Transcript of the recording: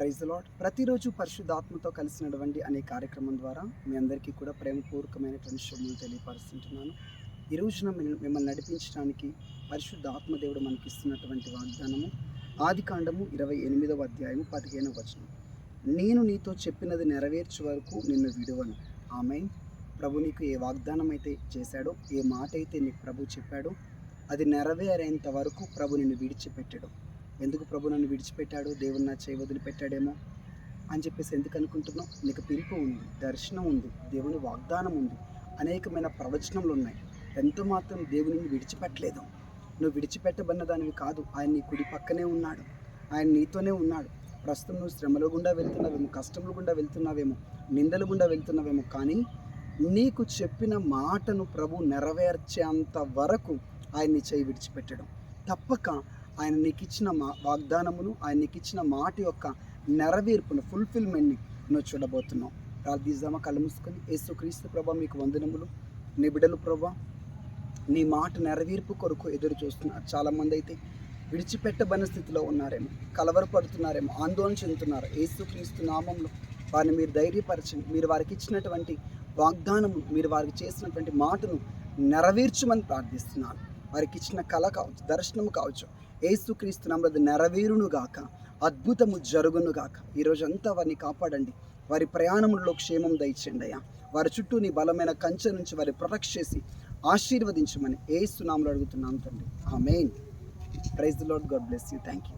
Praise lord ప్రతిరోజు పరిశుద్ధాత్మతో నడవండి అనే కార్యక్రమం ద్వారా మీ అందరికీ కూడా ప్రేమపూర్వకమైనటువంటి శుభములు తెలియపరుస్తుంటున్నాను. ఈ రోజున మిమ్మల్ని నడిపించడానికి పరిశుద్ధ ఆత్మదేవుడు మనకి ఇస్తున్నటువంటి వాగ్దానము ఆది కాండము ఇరవై ఎనిమిదవ అధ్యాయము పదిహేనవ వచనం. నేను నీతో చెప్పినది నెరవేర్చే వరకు నిన్ను విడువను. ఆమె ప్రభు నీకు ఏ వాగ్దానం అయితే చేశాడో ఏ మాట అయితే నీకు ప్రభు చెప్పాడో అది నెరవేరేంత వరకు ప్రభు నిన్ను విడిచిపెట్టాడు. ఎందుకు ప్రభు నన్ను విడిచిపెట్టాడు? దేవుని నా చేయి వదిలిపెట్టాడేమో అని చెప్పేసి ఎందుకు అనుకుంటున్నావు? నీకు పిలుపు ఉంది దర్శనం ఉంది దేవుని వాగ్దానం ఉంది. అనేకమైన ప్రవచనములు ఉన్నాయి. ఎంత మాత్రం దేవుని విడిచిపెట్టలేదు. నువ్వు విడిచిపెట్టబడిన దానివి కాదు. ఆయన నీ కుడి పక్కనే ఉన్నాడు. ఆయన నీతోనే ఉన్నాడు. ప్రస్తుతం నువ్వు శ్రమల గుండా వెళ్తున్నావేమో కష్టముల గుండా వెళ్తున్నావేమో నిందల గుండా వెళ్తున్నావేమో కానీ నీకు చెప్పిన మాటను ప్రభు నెరవేర్చేంత వరకు ఆయన్ని చేయి విడిచిపెట్టడం. తప్పక ఆయన నీకు ఇచ్చిన మా వాగ్దానమును ఆయన నీకు ఇచ్చిన మాట యొక్క నెరవేర్పును ఫుల్ఫిల్మెంట్ని నువ్వు చూడబోతున్నావు. ప్రార్థిద్దామా? కళ్ళు మూసుకొని యేసు క్రీస్తు ప్రభా మీకు వందనములు. నీ బిడ్డలు ప్రభా నీ మాట నెరవేర్పు కొరకు ఎదురు చూస్తున్నారు. చాలామంది అయితే విడిచిపెట్టబడిన స్థితిలో ఉన్నారేమో కలవరపడుతున్నారేమో ఆందోళన చెందుతున్నారు. యేసుక్రీస్తు నామంలో వారిని మీరు ధైర్యపరచండి. మీరు వారికి ఇచ్చినటువంటి వాగ్దానము మీరు వారికి చేసినటువంటి మాటను నెరవేర్చమని ప్రార్థిస్తున్నాను. వారికి ఇచ్చిన కళ కావచ్చు దర్శనము కావచ్చు ఏసుక్రీస్తు నామది నెరవేరును గాక అద్భుతము జరుగును గాక ఈరోజు అంతా వారిని కాపాడండి. వారి ప్రయాణంలో క్షేమం దయచండి అయ్యా. వారి చుట్టూ నీ బలమైన కంచె నుంచి వారి ప్రొటెక్ట్ చేసి ఆశీర్వదించమని ఏసునామలు అడుగుతున్నాను తండ్రి. Amen praise lord god bless you. Thank you